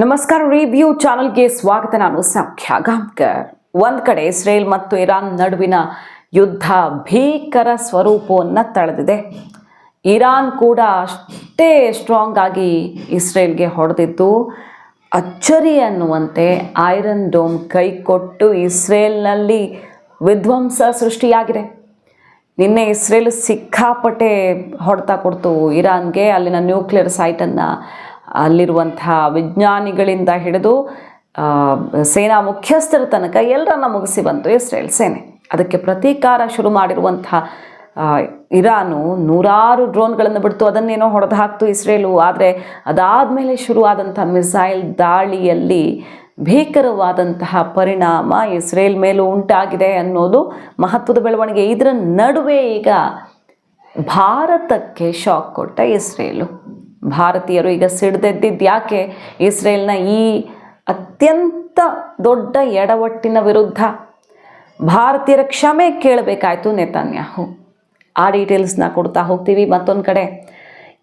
ನಮಸ್ಕಾರ ರಿವ್ಯೂ ಚಾನಲ್ಗೆ ಸ್ವಾಗತ. ನಾನು ಸೌಖ್ಯ ಗಾಂಕರ್ ಒಂದ್ ಕಡೆ ಇಸ್ರೇಲ್ ಮತ್ತು ಇರಾನ್ ನಡುವಿನ ಯುದ್ಧ ಭೀಕರ ಸ್ವರೂಪವನ್ನು ತಳೆದಿದೆ. ಇರಾನ್ ಕೂಡ ಅಷ್ಟೇ ಸ್ಟ್ರಾಂಗ್ ಆಗಿ ಇಸ್ರೇಲ್ಗೆ ಹೊಡೆದಿದ್ದು. ಅಚ್ಚರಿ ಅನ್ನುವಂತೆ ಐರನ್ ಡೋಮ್ ಕೈಕೊಟ್ಟು ಇಸ್ರೇಲ್ನಲ್ಲಿ ವಿಧ್ವಂಸ ಸೃಷ್ಟಿಯಾಗಿದೆ. ನಿನ್ನೆ ಇಸ್ರೇಲ್ ಸಿಕ್ಕಾಪಟ್ಟೆ ಹೊಡೆತ ಕೊಡ್ತು ಇರಾನ್ಗೆ. ಅಲ್ಲಿನ ನ್ಯೂಕ್ಲಿಯರ್ ಸೈಟನ್ನು ಅಲ್ಲಿರುವಂಥ ವಿಜ್ಞಾನಿಗಳಿಂದ ಹಿಡಿದು ಸೇನಾ ಮುಖ್ಯಸ್ಥರ ತನಕ ಎಲ್ಲರನ್ನ ಮುಗಿಸಿ ಬಂತು ಇಸ್ರೇಲ್ ಸೇನೆ. ಅದಕ್ಕೆ ಪ್ರತೀಕಾರ ಶುರು ಮಾಡಿರುವಂಥ ಇರಾನು ನೂರಾರು ಡ್ರೋನ್ಗಳನ್ನು ಬಿಡ್ತು. ಅದನ್ನೇನೋ ಹೊಡೆದು ಹಾಕ್ತು ಇಸ್ರೇಲು. ಆದರೆ ಅದಾದಮೇಲೆ ಶುರುವಾದಂಥ ಮಿಸೈಲ್ ದಾಳಿಯಲ್ಲಿ ಭೀಕರವಾದಂತಹ ಪರಿಣಾಮ ಇಸ್ರೇಲ್ ಮೇಲೂ ಉಂಟಾಗಿದೆ ಅನ್ನೋದು ಮಹತ್ವದ ಬೆಳವಣಿಗೆ. ಇದರ ನಡುವೆ ಈಗ ಭಾರತಕ್ಕೆ ಶಾಕ್ ಕೊಟ್ಟ ಇಸ್ರೇಲು. ಭಾರತೀಯರು ಈಗ ಸಿಡ್ದೆದ್ದಿದ್ದು ಯಾಕೆ? ಇಸ್ರೇಲ್ನ ಈ ಅತ್ಯಂತ ದೊಡ್ಡ ಎಡವಟ್ಟಿನ ವಿರುದ್ಧ ಭಾರತೀಯರ ಕ್ಷಮೆ ಕೇಳಬೇಕಾಯಿತು ನೇತಾನ್ಯಾಹು. ಆ ಡೀಟೇಲ್ಸ್ನ ಕೊಡ್ತಾ ಹೋಗ್ತೀವಿ ಮತ್ತೊಂದು ಕಡೆ.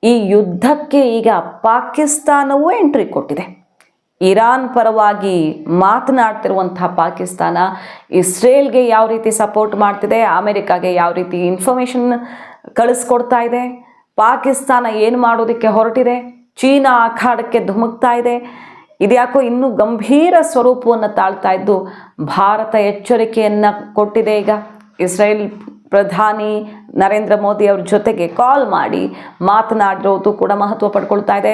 ಈ ಯುದ್ಧಕ್ಕೆ ಈಗ ಪಾಕಿಸ್ತಾನವೂ ಎಂಟ್ರಿ ಕೊಟ್ಟಿದೆ. ಇರಾನ್ ಪರವಾಗಿ ಮಾತನಾಡ್ತಿರುವಂಥ ಪಾಕಿಸ್ತಾನ ಇಸ್ರೇಲ್ಗೆ ಯಾವ ರೀತಿ ಸಪೋರ್ಟ್ ಮಾಡ್ತಿದೆ, ಅಮೆರಿಕಾಗೆ ಯಾವ ರೀತಿ ಇನ್ಫಾರ್ಮೇಷನ್ ಕಳಿಸ್ಕೊಡ್ತಾ ಇದೆ ಪಾಕಿಸ್ತಾನ ಏನು ಮಾಡೋದಕ್ಕೆ ಹೊರಟಿದೆ? ಚೀನಾ ಅಖಾಡಕ್ಕೆ ಧುಮುಕ್ತಾ ಇದೆ. ಇದ್ಯಾಕೋ ಇನ್ನೂ ಗಂಭೀರ ಸ್ವರೂಪವನ್ನು ತಾಳ್ತಾ ಇದ್ದು ಭಾರತ ಎಚ್ಚರಿಕೆಯನ್ನು ಕೊಟ್ಟಿದೆ ಈಗ. ಇಸ್ರೇಲ್ ಪ್ರಧಾನಿ ನರೇಂದ್ರ ಮೋದಿ ಅವ್ರ ಜೊತೆಗೆ ಕಾಲ್ ಮಾಡಿ ಮಾತನಾಡಿರೋದು ಕೂಡ ಮಹತ್ವ ಪಡ್ಕೊಳ್ತಾ ಇದೆ.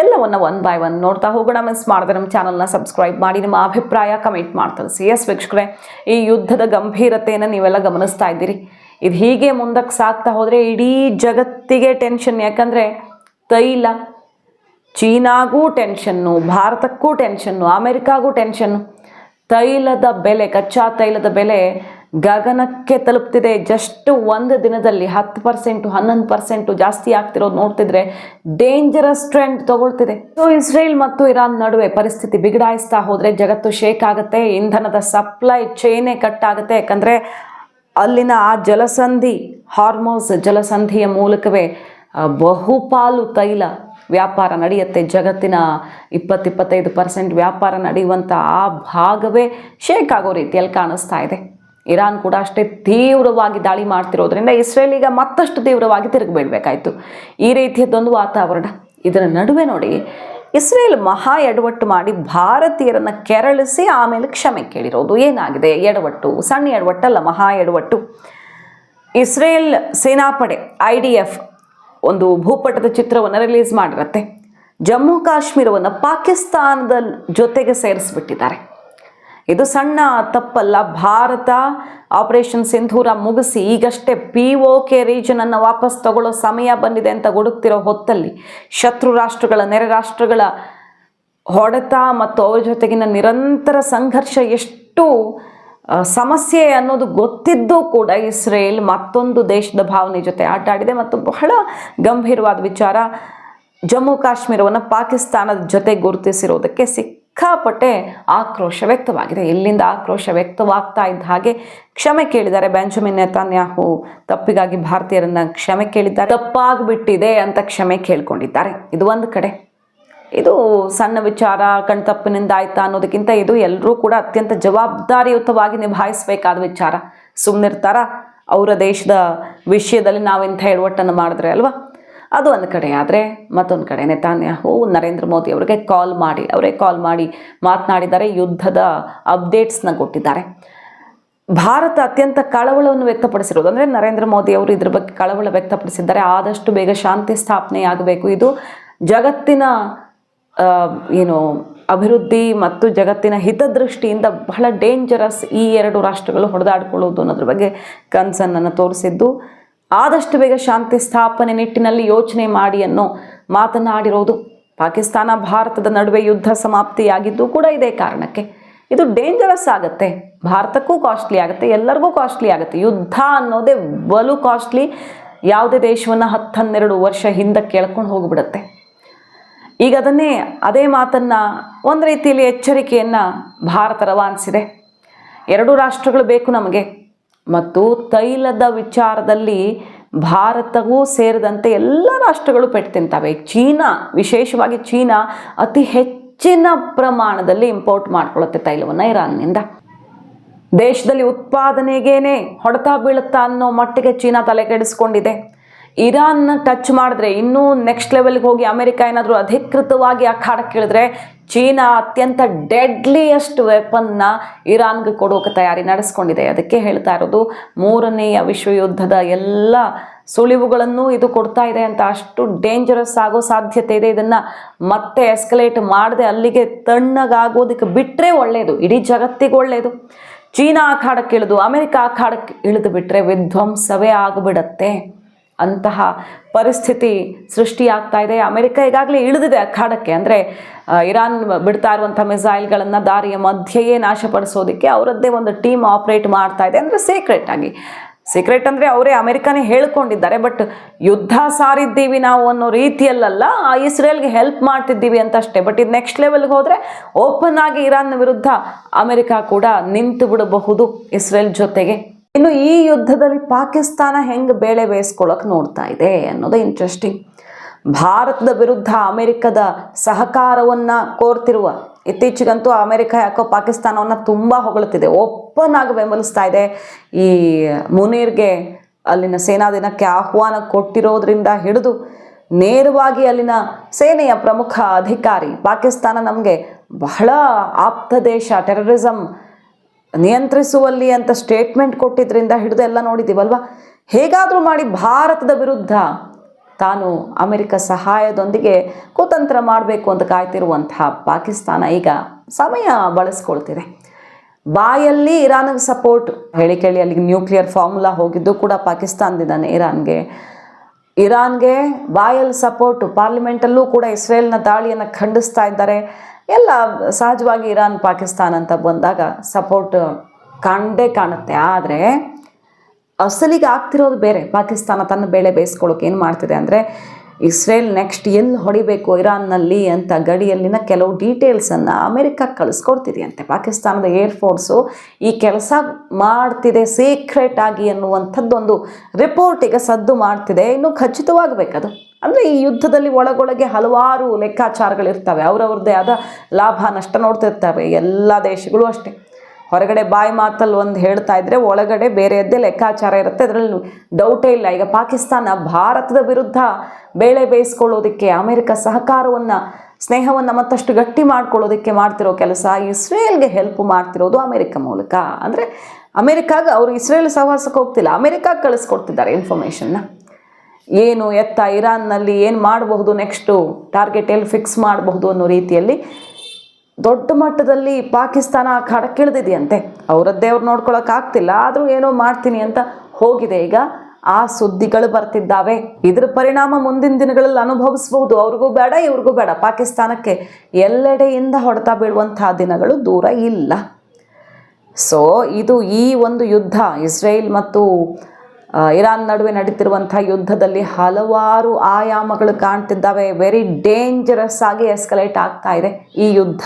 ಎಲ್ಲವನ್ನು ಒನ್ ಬೈ ಒನ್ ನೋಡ್ತಾ ಹೋಗೋಣ. ಮಿಸ್ ಮಾಡಿದೆ ನಮ್ಮ ಚಾನಲ್ನ ಸಬ್ಸ್ಕ್ರೈಬ್ ಮಾಡಿ, ನಿಮ್ಮ ಅಭಿಪ್ರಾಯ ಕಮೆಂಟ್ ಮಾಡ್ತಾರೆ ಸಿ ಎಸ್ ವೀಕ್ಷಕರೇ, ಈ ಯುದ್ಧದ ಗಂಭೀರತೆಯನ್ನು ನೀವೆಲ್ಲ ಗಮನಿಸ್ತಾ ಇದ್ದೀರಿ. ಇದು ಹೀಗೆ ಮುಂದಕ್ಕೆ ಸಾಕ್ತಾ ಹೋದರೆ ಇಡೀ ಜಗತ್ತಿಗೆ ಟೆನ್ಷನ್ ಯಾಕಂದರೆ ತೈಲ, ಚೀನಾಗೂ ಟೆನ್ಷನ್ನು ಭಾರತಕ್ಕೂ ಟೆನ್ಷನ್ನು ಅಮೆರಿಕಾಗೂ ಟೆನ್ಷನ್ನು ತೈಲದ ಬೆಲೆ, ಕಚ್ಚಾ ತೈಲದ ಬೆಲೆ ಗಗನಕ್ಕೆ ತಲುಪ್ತಿದೆ. ಜಸ್ಟ್ ಒಂದು ದಿನದಲ್ಲಿ ಹತ್ತು ಪರ್ಸೆಂಟು ಹನ್ನೊಂದು ಪರ್ಸೆಂಟು ಜಾಸ್ತಿ ಆಗ್ತಿರೋದು ನೋಡ್ತಿದ್ರೆ ಡೇಂಜರಸ್ ಟ್ರೆಂಡ್ ತಗೊಳ್ತಿದೆ. ಸೊ ಇಸ್ರೇಲ್ ಮತ್ತು ಇರಾನ್ ನಡುವೆ ಪರಿಸ್ಥಿತಿ ಬಿಗಡಾಯಿಸ್ತಾ ಹೋದರೆ ಜಗತ್ತು ಶೇಕ್ ಆಗುತ್ತೆ, ಇಂಧನದ ಸಪ್ಲೈ ಚೈನೇ ಕಟ್ ಆಗುತ್ತೆ. ಯಾಕಂದರೆ ಅಲ್ಲಿನ ಆ ಜಲಸಂಧಿ, ಹಾರ್ಮೋಸ್ ಜಲಸಂಧಿಯ ಮೂಲಕವೇ ಬಹುಪಾಲು ತೈಲ ವ್ಯಾಪಾರ ನಡೆಯುತ್ತೆ. ಜಗತ್ತಿನ ಇಪ್ಪತ್ತಿಪ್ಪತ್ತೈದು ಪರ್ಸೆಂಟ್ ವ್ಯಾಪಾರ ನಡೆಯುವಂಥ ಆ ಭಾಗವೇ ಶೇಕ್ ಆಗೋ ರೀತಿಯಲ್ಲಿ ಕಾಣಿಸ್ತಾ ಇದೆ. ಇರಾನ್ ಕೂಡ ಅಷ್ಟೇ ತೀವ್ರವಾಗಿ ದಾಳಿ ಮಾಡ್ತಿರೋದ್ರಿಂದ ಇಸ್ರೇಲ್ ಈಗ ಮತ್ತಷ್ಟು ತೀವ್ರವಾಗಿ ತಿರುಗಿಬಿಡ್ಬೇಕಾಯ್ತು. ಈ ರೀತಿಯದ್ದೊಂದು ವಾತಾವರಣ. ಇದರ ನಡುವೆ ನೋಡಿ ಇಸ್ರೇಲ್ ಮಹಾ ಎಡವಟ್ಟು ಮಾಡಿ ಭಾರತೀಯರನ್ನು ಕೆರಳಿಸಿ ಆಮೇಲೆ ಕ್ಷಮೆ ಕೇಳಿರೋದು. ಏನಾಗಿದೆ? ಎಡವಟ್ಟು, ಸಣ್ಣ ಎಡವಟ್ಟಲ್ಲ, ಮಹಾ ಎಡವಟ್ಟು. ಇಸ್ರೇಲ್ ಸೇನಾಪಡೆ, ಐ ಡಿ ಎಫ್ ಒಂದು ಭೂಪಟದ ಚಿತ್ರವನ್ನು ರಿಲೀಸ್ ಮಾಡಿರತ್ತೆ. ಜಮ್ಮು ಕಾಶ್ಮೀರವನ್ನು ಪಾಕಿಸ್ತಾನದ ಜೊತೆಗೆ ಸೇರಿಸ್ಬಿಟ್ಟಿದ್ದಾರೆ. ಇದು ಸಣ್ಣ ತಪ್ಪಲ್ಲ. ಭಾರತ ಆಪರೇಷನ್ ಸಿಂಧೂರ ಮುಗಿಸಿ ಈಗಷ್ಟೇ ಪಿ ಒ ಕೆ ರೀಜನನ್ನು ವಾಪಸ್ ತಗೊಳ್ಳೋ ಸಮಯ ಬಂದಿದೆ ಅಂತ ಗುಡುಕ್ತಿರೋ ಹೊತ್ತಲ್ಲಿ ಶತ್ರು ರಾಷ್ಟ್ರಗಳ, ನೆರೆ ರಾಷ್ಟ್ರಗಳ ಹೊಡೆತ ಮತ್ತು ಅವ್ರ ಜೊತೆಗಿನ ನಿರಂತರ ಸಂಘರ್ಷ ಎಷ್ಟು ಸಮಸ್ಯೆ ಅನ್ನೋದು ಗೊತ್ತಿದ್ದೂ ಕೂಡ ಇಸ್ರೇಲ್ ಮತ್ತೊಂದು ದೇಶದ ಭಾವನೆ ಜೊತೆ ಆಟ ಆಡಿದೆ ಮತ್ತು ಬಹಳ ಗಂಭೀರವಾದ ವಿಚಾರ. ಜಮ್ಮು ಕಾಶ್ಮೀರವನ್ನು ಪಾಕಿಸ್ತಾನದ ಜೊತೆ ಗುರುತಿಸಿರೋದಕ್ಕೆ ಸಿಕ್ಕಾಪಟ್ಟೆ ಆಕ್ರೋಶ ವ್ಯಕ್ತವಾಗಿದೆ. ಇಲ್ಲಿಂದ ಆಕ್ರೋಶ ವ್ಯಕ್ತವಾಗ್ತಾ ಇದ್ದ ಹಾಗೆ ಕ್ಷಮೆ ಕೇಳಿದ್ದಾರೆ ಬೆಂಜಮಿನ್ ನೆತಾನ್ಯಾಹು. ತಪ್ಪಿಗಾಗಿ ಭಾರತೀಯರನ್ನ ಕ್ಷಮೆ ಕೇಳಿದ್ದಾರೆ. ತಪ್ಪಾಗ್ಬಿಟ್ಟಿದೆ ಅಂತ ಕ್ಷಮೆ ಕೇಳ್ಕೊಂಡಿದ್ದಾರೆ. ಇದು ಒಂದು ಕಡೆ. ಇದು ಸಣ್ಣ ವಿಚಾರ ಕಣ್ತಪ್ಪಿನಿಂದ ಆಯ್ತಾ ಅನ್ನೋದಕ್ಕಿಂತ ಇದು ಎಲ್ಲರೂ ಕೂಡ ಅತ್ಯಂತ ಜವಾಬ್ದಾರಿಯುತವಾಗಿ ನಿಭಾಯಿಸಬೇಕಾದ ವಿಚಾರ. ಸುಮ್ಮನಿರ್ತಾರ ಅವರ ದೇಶದ ವಿಷಯದಲ್ಲಿ ನಾವು ಇಂಥ ಎಡವಟ್ಟನ್ನು ಮಾಡಿದ್ರೆ ಅಲ್ವಾ? ಅದು ಒಂದು ಕಡೆ ಆದರೆ ಮತ್ತೊಂದು ಕಡೆ ನೆತಾನ್ಯಾಹು ನರೇಂದ್ರ ಮೋದಿ ಅವರಿಗೆ ಕಾಲ್ ಮಾಡಿ, ಅವರೇ ಕಾಲ್ ಮಾಡಿ ಮಾತನಾಡಿದ್ದಾರೆ ಯುದ್ಧದ ಅಪ್ಡೇಟ್ಸ್ನ ಕೊಟ್ಟಿದ್ದಾರೆ. ಭಾರತ ಅತ್ಯಂತ ಕಳವಳವನ್ನು ವ್ಯಕ್ತಪಡಿಸಿರೋದು ಅಂದರೆ ನರೇಂದ್ರ ಮೋದಿ ಅವರು ಇದ್ರ ಬಗ್ಗೆ ಕಳವಳ ವ್ಯಕ್ತಪಡಿಸಿದ್ದಾರೆ. ಆದಷ್ಟು ಬೇಗ ಶಾಂತಿ ಸ್ಥಾಪನೆ ಆಗಬೇಕು. ಇದು ಜಗತ್ತಿನ ಏನು, ಅಭಿವೃದ್ಧಿ ಮತ್ತು ಜಗತ್ತಿನ ಹಿತದೃಷ್ಟಿಯಿಂದ ಬಹಳ ಡೇಂಜರಸ್ ಈ ಎರಡು ರಾಷ್ಟ್ರಗಳು ಹೊಡೆದಾಡ್ಕೊಳ್ಳೋದು ಅನ್ನೋದ್ರ ಬಗ್ಗೆ ಕನ್ಸನ್ನನ್ನು ತೋರಿಸಿದ್ದು. ಆದಷ್ಟು ಬೇಗ ಶಾಂತಿ ಸ್ಥಾಪನೆ ನಿಟ್ಟಿನಲ್ಲಿ ಯೋಚನೆ ಮಾಡಿ ಅನ್ನೋ ಮಾತನಾಡಿರೋದು. ಪಾಕಿಸ್ತಾನ ಭಾರತದ ನಡುವೆ ಯುದ್ಧ ಸಮಾಪ್ತಿಯಾಗಿದ್ದು ಕೂಡ ಇದೇ ಕಾರಣಕ್ಕೆ. ಇದು ಡೇಂಜರಸ್ ಆಗುತ್ತೆ. ಭಾರತಕ್ಕೂ ಕಾಸ್ಟ್ಲಿ ಆಗುತ್ತೆ, ಎಲ್ಲರಿಗೂ ಕಾಸ್ಟ್ಲಿ ಆಗುತ್ತೆ. ಯುದ್ಧ ಅನ್ನೋದೇ ಬಲು ಕಾಸ್ಟ್ಲಿ ಯಾವುದೇ ದೇಶವನ್ನು ಹತ್ತು ಹನ್ನೆರಡು ವರ್ಷ ಹಿಂದೆ ಕೇಳ್ಕೊಂಡು ಹೋಗಿಬಿಡುತ್ತೆ. ಈಗ ಅದನ್ನೇ ಅದೇ ಮಾತನ್ನು ಒಂದು ರೀತಿಯಲ್ಲಿ ಎಚ್ಚರಿಕೆಯನ್ನು ಭಾರತ ರವಾನಿಸಿದೆ. ಎರಡು ರಾಷ್ಟ್ರಗಳು ಬೇಕು ನಮಗೆ. ಮತ್ತು ತೈಲದ ವಿಚಾರದಲ್ಲಿ ಭಾರತವೂ ಸೇರಿದಂತೆ ಎಲ್ಲ ರಾಷ್ಟ್ರಗಳು ಪೆಟ್ಟು ತಿಂತವೆ. ಚೀನಾ, ವಿಶೇಷವಾಗಿ ಚೀನಾ ಅತಿ ಹೆಚ್ಚಿನ ಪ್ರಮಾಣದಲ್ಲಿ ಇಂಪೋರ್ಟ್ ಮಾಡ್ಕೊಳ್ಳುತ್ತೆ ತೈಲವನ್ನು ಇರಾನ್ನಿಂದ. ದೇಶದಲ್ಲಿ ಉತ್ಪಾದನೆಗೇನೆ ಹೊಡೆತ ಬೀಳುತ್ತಾ ಅನ್ನೋ ಮಟ್ಟಿಗೆ ಚೀನಾ ತಲೆ ಕೆಡಿಸ್ಕೊಂಡಿದೆ ಇರಾನ್ನ ಟಚ್ ಮಾಡಿದ್ರೆ, ಇನ್ನೂ ನೆಕ್ಸ್ಟ್ ಲೆವೆಲ್ಗೆ ಹೋಗಿ ಅಮೆರಿಕ ಏನಾದರೂ ಅಧಿಕೃತವಾಗಿ ಅಖಾಡಕ್ಕೆ ಇಳಿದ್ರೆ ಚೀನಾ ಅತ್ಯಂತ ಡೆಡ್ಲಿಯಸ್ಟ್ ವೆಪನ್ನ ಇರಾನ್ಗೆ ಕೊಡೋಕೆ ತಯಾರಿ ನಡೆಸ್ಕೊಂಡಿದೆ. ಅದಕ್ಕೆ ಹೇಳ್ತಾ ಇರೋದು, ಮೂರನೆಯ ವಿಶ್ವಯುದ್ಧದ ಎಲ್ಲ ಸುಳಿವುಗಳನ್ನು ಇದು ಕೊಡ್ತಾ ಇದೆ ಅಂತ ಅಷ್ಟು ಡೇಂಜರಸ್ ಆಗೋ ಸಾಧ್ಯತೆ ಇದೆ. ಇದನ್ನು ಮತ್ತೆ ಎಸ್ಕಲೇಟ್ ಮಾಡದೆ ಅಲ್ಲಿಗೆ ತಣ್ಣಗಾಗೋದಕ್ಕೆ ಬಿಟ್ಟರೆ ಒಳ್ಳೆಯದು ಇಡೀ ಜಗತ್ತಿಗೆ ಒಳ್ಳೆಯದು ಚೀನಾ ಅಖಾಡಕ್ಕೆ ಇಳಿದು ಅಮೆರಿಕ ಅಖಾಡಕ್ಕೆ ಇಳಿದು ಬಿಟ್ಟರೆ ವಿಧ್ವಂಸವೇ ಆಗಿಬಿಡತ್ತೆ. ಅಂತಹ ಪರಿಸ್ಥಿತಿ ಸೃಷ್ಟಿಯಾಗ್ತಾ ಇದೆ. ಅಮೆರಿಕ ಈಗಾಗಲೇ ಇಳಿದಿದೆ ಅಖಾಡಕ್ಕೆ. ಅಂದರೆ ಇರಾನ್ ಬಿಡ್ತಾ ಇರುವಂಥ ಮಿಸೈಲ್ಗಳನ್ನು ದಾರಿಯ ಮಧ್ಯೆಯೇ ನಾಶಪಡಿಸೋದಕ್ಕೆ ಅವರದ್ದೇ ಒಂದು ಟೀಮ್ ಆಪ್ರೇಟ್ ಮಾಡ್ತಾ ಇದೆ. ಅಂದರೆ ಸೀಕ್ರೆಟ್ ಆಗಿ. ಸೀಕ್ರೆಟ್ ಅಂದರೆ ಅವರೇ ಅಮೆರಿಕನೇ ಹೇಳ್ಕೊಂಡಿದ್ದಾರೆ. ಬಟ್ ಯುದ್ಧ ಸಾರಿದ್ದೀವಿ ನಾವು ಅನ್ನೋ ರೀತಿಯಲ್ಲ ಆ ಇಸ್ರೇಲ್ಗೆ ಹೆಲ್ಪ್ ಮಾಡ್ತಿದ್ದೀವಿ ಅಂತಷ್ಟೇ. ಬಟ್ ಇದು ನೆಕ್ಸ್ಟ್ ಲೆವೆಲ್ಗೆ ಹೋದರೆ ಓಪನ್ ಆಗಿ ಇರಾನ್ ವಿರುದ್ಧ ಅಮೆರಿಕ ಕೂಡ ನಿಂತು ಬಿಡಬಹುದು ಇಸ್ರೇಲ್ ಜೊತೆಗೆ. ಇನ್ನು ಈ ಯುದ್ಧದಲ್ಲಿ ಪಾಕಿಸ್ತಾನ ಹೆಂಗೆ ಬೇಳೆ ಬೇಯಿಸ್ಕೊಳ್ಳೋಕೆ ನೋಡ್ತಾ ಇದೆ ಅನ್ನೋದು ಇಂಟ್ರೆಸ್ಟಿಂಗ್ ಭಾರತದ ವಿರುದ್ಧ ಅಮೆರಿಕದ ಸಹಕಾರವನ್ನು ಕೋರ್ತಿರುವ ಇತ್ತೀಚೆಗಂತೂ ಅಮೆರಿಕ ಯಾಕೋ ಪಾಕಿಸ್ತಾನವನ್ನು ತುಂಬ ಹೊಗಳುತ್ತಿದೆ ಓಪನ್ ಆಗಿ ಬೆಂಬಲಿಸ್ತಾ ಇದೆ. ಈ ಮುನೀರ್ಗೆ ಅಲ್ಲಿನ ಸೇನಾ ದಿನಕ್ಕೆ ಆಹ್ವಾನ ಕೊಟ್ಟಿರೋದ್ರಿಂದ ಹಿಡಿದು ನೇರವಾಗಿ ಅಲ್ಲಿನ ಸೇನೆಯ ಪ್ರಮುಖ ಅಧಿಕಾರಿ ಪಾಕಿಸ್ತಾನ ನಮಗೆ ಬಹಳ ಆಪ್ತ ದೇಶ ಟೆರರಿಸಮ್ ನಿಯಂತ್ರಿಸುವಲ್ಲಿ ಅಂತ ಸ್ಟೇಟ್ಮೆಂಟ್ ಕೊಟ್ಟಿದ್ರಿಂದ ಹಿಡಿದು ಎಲ್ಲ ನೋಡಿದ್ದೀವಲ್ವ ಹೇಗಾದರೂ ಮಾಡಿ ಭಾರತದ ವಿರುದ್ಧ ತಾನು ಅಮೆರಿಕ ಸಹಾಯದೊಂದಿಗೆ ಕುತಂತ್ರ ಮಾಡಬೇಕು ಅಂತ ಕಾಯ್ತಿರುವಂತಹ ಪಾಕಿಸ್ತಾನ ಈಗ ಸಮಯ ಬಳಸ್ಕೊಳ್ತಿದೆ. ಬಾಯಲ್ಲಿ ಇರಾನ್ಗೆ ಸಪೋರ್ಟ್ ಹೇಳಿ ಕೇಳಿ, ಅಲ್ಲಿಗೆ ನ್ಯೂಕ್ಲಿಯರ್ ಫಾರ್ಮುಲಾ ಹೋಗಿದ್ದು ಕೂಡ ಪಾಕಿಸ್ತಾನದಿಂದಾನೆ. ಇರಾನ್ಗೆ ಇರಾನ್ಗೆ ಬಾಯಲ್ ಸಪೋರ್ಟ್ ಪಾರ್ಲಿಮೆಂಟಲ್ಲೂ ಕೂಡ ಇಸ್ರೇಲ್ನ ದಾಳಿಯನ್ನು ಖಂಡಿಸ್ತಾ ಇದ್ದಾರೆ. ಎಲ್ಲ ಸಹಜವಾಗಿ ಇರಾನ್, ಪಾಕಿಸ್ತಾನ ಅಂತ ಬಂದಾಗ ಸಪೋರ್ಟ್ ಕಂಡೇ ಕಾಣುತ್ತೆ. ಆದರೆ ಅಸಲಿಗೆ ಆಗ್ತಿರೋದು ಬೇರೆ. ಪಾಕಿಸ್ತಾನ ತನ್ನ ಬೇಳೆ ಬೇಯಿಸ್ಕೊಳ್ಳೋಕೆ ಏನು ಮಾಡ್ತಿದೆ ಅಂದರೆ ಇಸ್ರೇಲ್ ನೆಕ್ಸ್ಟ್ ಎಲ್ಲಿ ಹೊಡಿಬೇಕು ಇರಾನ್ನಲ್ಲಿ ಅಂತ ಗಡಿಯಲ್ಲಿನ ಕೆಲವು ಡೀಟೇಲ್ಸನ್ನು ಅಮೆರಿಕಕ್ಕೆ ಕಳಿಸ್ಕೊಡ್ತಿದೆಯಂತೆ. ಪಾಕಿಸ್ತಾನದ ಏರ್ಫೋರ್ಸು ಈ ಕೆಲಸ ಮಾಡ್ತಿದೆ ಸೀಕ್ರೆಟ್ ಆಗಿ ಅನ್ನುವಂಥದ್ದೊಂದು ರಿಪೋರ್ಟಿಗೆ ಸದ್ದು ಮಾಡ್ತಿದೆ. ಇನ್ನು ಖಚಿತವಾಗಬೇಕದು. ಅಂದರೆ ಈ ಯುದ್ಧದಲ್ಲಿ ಒಳಗೊಳಗೆ ಹಲವಾರು ಲೆಕ್ಕಾಚಾರಗಳಿರ್ತವೆ. ಅವರವ್ರದ್ದೇ ಆದ ಲಾಭ, ನಷ್ಟ ನೋಡ್ತಿರ್ತವೆ ಎಲ್ಲ ದೇಶಗಳು ಅಷ್ಟೇ. ಹೊರಗಡೆ ಬಾಯಿ ಮಾತಲ್ಲಿ ಒಂದು ಹೇಳ್ತಾ ಇದ್ರೆ ಒಳಗಡೆ ಬೇರೆಯದ್ದೇ ಲೆಕ್ಕಾಚಾರ ಇರುತ್ತೆ. ಅದರಲ್ಲಿ ಡೌಟೇ ಇಲ್ಲ. ಈಗ ಪಾಕಿಸ್ತಾನ ಭಾರತದ ವಿರುದ್ಧ ಬೇಳೆ ಬೇಯಿಸ್ಕೊಳ್ಳೋದಕ್ಕೆ, ಅಮೆರಿಕ ಸಹಕಾರವನ್ನು, ಸ್ನೇಹವನ್ನು ಮತ್ತಷ್ಟು ಗಟ್ಟಿ ಮಾಡ್ಕೊಳ್ಳೋದಕ್ಕೆ ಮಾಡ್ತಿರೋ ಕೆಲಸ ಇಸ್ರೇಲ್ಗೆ ಹೆಲ್ಪ್ ಮಾಡ್ತಿರೋದು ಅಮೆರಿಕ ಮೂಲಕ. ಅಂದರೆ ಅಮೆರಿಕಾಗ ಅವರು ಇಸ್ರೇಲ್ ಸಹವಾಸಕ್ಕೆ ಹೋಗ್ತಿಲ್ಲ. ಅಮೆರಿಕಾಗೆ ಕಳಿಸ್ಕೊಡ್ತಿದ್ದಾರೆ ಇನ್ಫಾರ್ಮೇಷನ್ನ ಏನು ಎತ್ತ ಇರಾನ್ನಲ್ಲಿ ಏನು ಮಾಡಬಹುದು ನೆಕ್ಸ್ಟು ಟಾರ್ಗೆಟ್ ಎಲ್ಲಿ ಫಿಕ್ಸ್ ಮಾಡಬಹುದು ಅನ್ನೋ ರೀತಿಯಲ್ಲಿ ದೊಡ್ಡ ಮಟ್ಟದಲ್ಲಿ ಪಾಕಿಸ್ತಾನ ಕಡಕ್ಕಿಳಿದಿದೆಯಂತೆ ಅವರದ್ದೇ ಅವ್ರು ನೋಡ್ಕೊಳಕ್ ಆಗ್ತಿಲ್ಲ ಆದರೂ ಏನೋ ಮಾಡ್ತೀನಿ ಅಂತ ಹೋಗಿದೆ. ಈಗ ಆ ಸುದ್ದಿಗಳು ಬರ್ತಿದ್ದಾವೆ. ಇದರ ಪರಿಣಾಮ ಮುಂದಿನ ದಿನಗಳಲ್ಲಿ ಅನುಭವಿಸಬಹುದು. ಅವ್ರಿಗೂ ಬೇಡ ಇವ್ರಿಗೂ ಬೇಡ. ಪಾಕಿಸ್ತಾನಕ್ಕೆ ಎಲ್ಲೆಡೆಯಿಂದ ಹೊಡೆತ ಬೀಳುವಂತಹ ದಿನಗಳು ದೂರ ಇಲ್ಲ. ಸೊ ಇದು ಈ ಒಂದು ಯುದ್ಧ ಇಸ್ರೇಲ್ ಮತ್ತು ಆ, ಇರಾನ್ ನಡುವೆ ನಡೀತಿರುವಂಥ ಯುದ್ಧದಲ್ಲಿ ಹಲವಾರು ಆಯಾಮಗಳು ಕಾಣ್ತಿದ್ದಾವೆ. ವೆರಿ ಡೇಂಜರಸ್ ಆಗಿ ಎಸ್ಕಲೇಟ್ ಆಗ್ತಾ ಇದೆ ಈ ಯುದ್ಧ.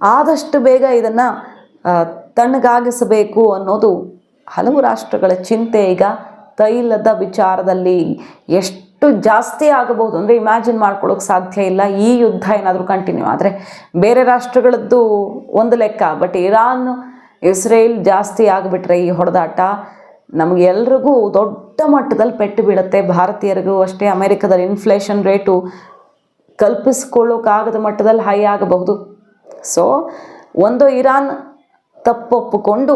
ಆದಷ್ಟು ಬೇಗ ಇದನ್ನು ತಣ್ಣಗಾಗಿಸಬೇಕು ಅನ್ನೋದು ಹಲವು ರಾಷ್ಟ್ರಗಳ ಚಿಂತೆ. ಈಗ ತೈಲದ ವಿಚಾರದಲ್ಲಿ ಎಷ್ಟು ಜಾಸ್ತಿ ಆಗಬಹುದು ಅಂದರೆ ಇಮ್ಯಾಜಿನ್ ಮಾಡ್ಕೊಳ್ಳೋಕೆ ಸಾಧ್ಯ ಇಲ್ಲ. ಈ ಯುದ್ಧ ಏನಾದರೂ ಕಂಟಿನ್ಯೂ ಆದರೆ ಬೇರೆ ರಾಷ್ಟ್ರಗಳದ್ದು ಒಂದು ಲೆಕ್ಕ ಬಟ್ ಇರಾನ್, ಇಸ್ರೇಲ್ ಜಾಸ್ತಿ ಆಗಿಬಿಟ್ರೆ ಈ ಹೊಡೆದಾಟ. ನಮಗೆ ಎಲ್ರಿಗೂ ದೊಡ್ಡ ಮಟ್ಟದಲ್ಲಿ ಪೆಟ್ಟು ಬೀಳುತ್ತೆ. ಭಾರತೀಯರಿಗೂ ಅಷ್ಟೇ, ಅಮೇರಿಕದಲ್ಲಿ ಇನ್ಫ್ಲೇಷನ್ ರೇಟು ಕಲ್ಪಿಸ್ಕೊಳ್ಳೋಕ್ಕಾಗದ ಮಟ್ಟದಲ್ಲಿ ಹೈ ಆಗಬಹುದು. ಸೊ ಒಂದು ಇರಾನ್ ತಪ್ಪೊಪ್ಪಿಕೊಂಡು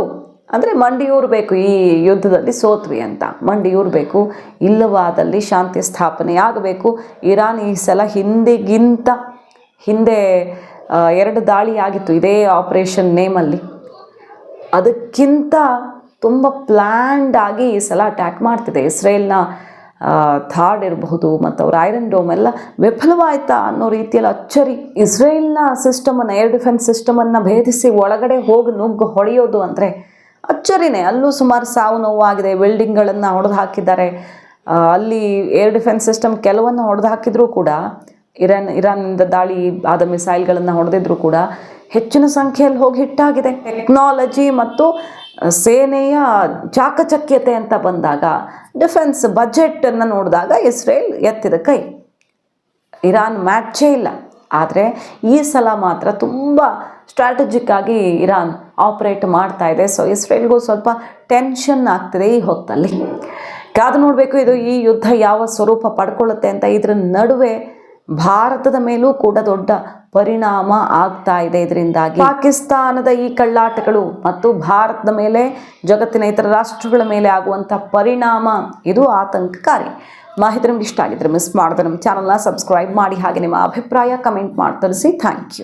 ಅಂದರೆ ಮಂಡಿಯೂರಬೇಕು ಈ ಯುದ್ಧದಲ್ಲಿ ಸೋತ್ವಿ ಅಂತ. ಮಂಡಿಯೂರಬೇಕು ಇಲ್ಲವಾದಲ್ಲಿ ಶಾಂತಿ ಸ್ಥಾಪನೆ ಆಗಬೇಕು. ಇರಾನ್ ಈ ಸಲ ಹಿಂದಿಗಿಂತ ಹಿಂದೆ ಎರಡು ದಾಳಿ ಆಗಿತ್ತು ಇದೇ ಆಪರೇಷನ್ ನೇಮಲ್ಲಿ. ಅದಕ್ಕಿಂತ ತುಂಬ ಪ್ಲ್ಯಾಂಡ್ ಆಗಿ ಈ ಸಲ ಅಟ್ಯಾಕ್ ಮಾಡ್ತಿದೆ. ಇಸ್ರೇಲ್ನ ಥಾರ್ಡ್ ಇರಬಹುದು ಮತ್ತು ಅವ್ರ ಐರನ್ ಡೋಮ್ ಎಲ್ಲ ವಿಫಲವಾಯ್ತಾ ಅನ್ನೋ ರೀತಿಯಲ್ಲಿ ಅಚ್ಚರಿ. ಇಸ್ರೇಲ್ನ ಸಿಸ್ಟಮನ್ನು ಏರ್ ಡಿಫೆನ್ಸ್ ಸಿಸ್ಟಮನ್ನು ಭೇದಿಸಿ ಒಳಗಡೆ ಹೋಗಿ ನುಗ್ಗು ಹೊಡೆಯೋದು ಅಂದರೆ ಅಚ್ಚರಿನೇ. ಅಲ್ಲೂ ಸುಮಾರು ಸಾವು ನೋವಾಗಿದೆ. ಬಿಲ್ಡಿಂಗ್ಗಳನ್ನು ಹೊಡೆದು ಹಾಕಿದ್ದಾರೆ ಅಲ್ಲಿ ಏರ್ ಡಿಫೆನ್ಸ್ ಸಿಸ್ಟಮ್ ಕೆಲವನ್ನು ಹೊಡೆದು ಹಾಕಿದರೂ ಕೂಡ, ಇರಾನ್, ಇರಾನ್ನಿಂದ ದಾಳಿ ಆದ ಮಿಸೈಲ್ಗಳನ್ನು ಹೊಡೆದಿದ್ರು ಕೂಡ ಹೆಚ್ಚಿನ ಸಂಖ್ಯೆಯಲ್ಲಿ ಹೋಗಿ ಹಿಟ್ಟಾಗಿದೆ ಟೆಕ್ನಾಲಜಿ ಮತ್ತು ಸೇನೆಯ ಚಾಕಚಕ್ಯತೆ ಅಂತ ಬಂದಾಗ, ಡಿಫೆನ್ಸ್ ಬಜೆಟನ್ನು ನೋಡಿದಾಗ ಇಸ್ರೇಲ್ ಎತ್ತಿದ ಕೈ. ಇರಾನ್ ಮ್ಯಾಚೇ ಇಲ್ಲ. ಆದರೆ ಈ ಸಲ ಮಾತ್ರ ತುಂಬ ಸ್ಟ್ರಾಟಜಿಕ್ ಆಗಿ ಇರಾನ್ ಆಪರೇಟ್ ಮಾಡ್ತಾ ಇದೆ. ಸೊ ಇಸ್ರೇಲ್ಗೂ ಸ್ವಲ್ಪ ಟೆನ್ಷನ್ ಆಗ್ತಿದೆ ಈ ಹೊತ್ತಲ್ಲಿ. ಕಾದು ನೋಡಬೇಕು, ಇದು ಈ ಯುದ್ಧ ಯಾವ ಸ್ವರೂಪ ಪಡ್ಕೊಳ್ಳುತ್ತೆ ಅಂತ ಇದರ ನಡುವೆ ಭಾರತದ ಮೇಲೂ ಕೂಡ ದೊಡ್ಡ ಪರಿಣಾಮ ಆಗ್ತಾ ಇದೆ ಇದರಿಂದಾಗಿ. ಪಾಕಿಸ್ತಾನದ ಈ ಕಳ್ಳಾಟಗಳು ಮತ್ತು ಭಾರತದ ಮೇಲೆ, ಜಗತ್ತಿನ ಇತರ ರಾಷ್ಟ್ರಗಳ ಮೇಲೆ ಆಗುವಂಥ ಪರಿಣಾಮ, ಇದು ಆತಂಕಕಾರಿ. ಮಾಹಿತಿ ನಿಮ್ಗೆ ಇಷ್ಟ ಆಗಿದ್ರೆ ಮಿಸ್ ಮಾಡಿದ್ರೆ ನಮ್ಮ ಚಾನಲ್ನ ಸಬ್ಸ್ಕ್ರೈಬ್ ಮಾಡಿ, ಹಾಗೆ ನಿಮ್ಮ ಅಭಿಪ್ರಾಯ ಕಮೆಂಟ್ ಮಾಡಿ ತಿಳಿಸಿ ಥ್ಯಾಂಕ್ ಯು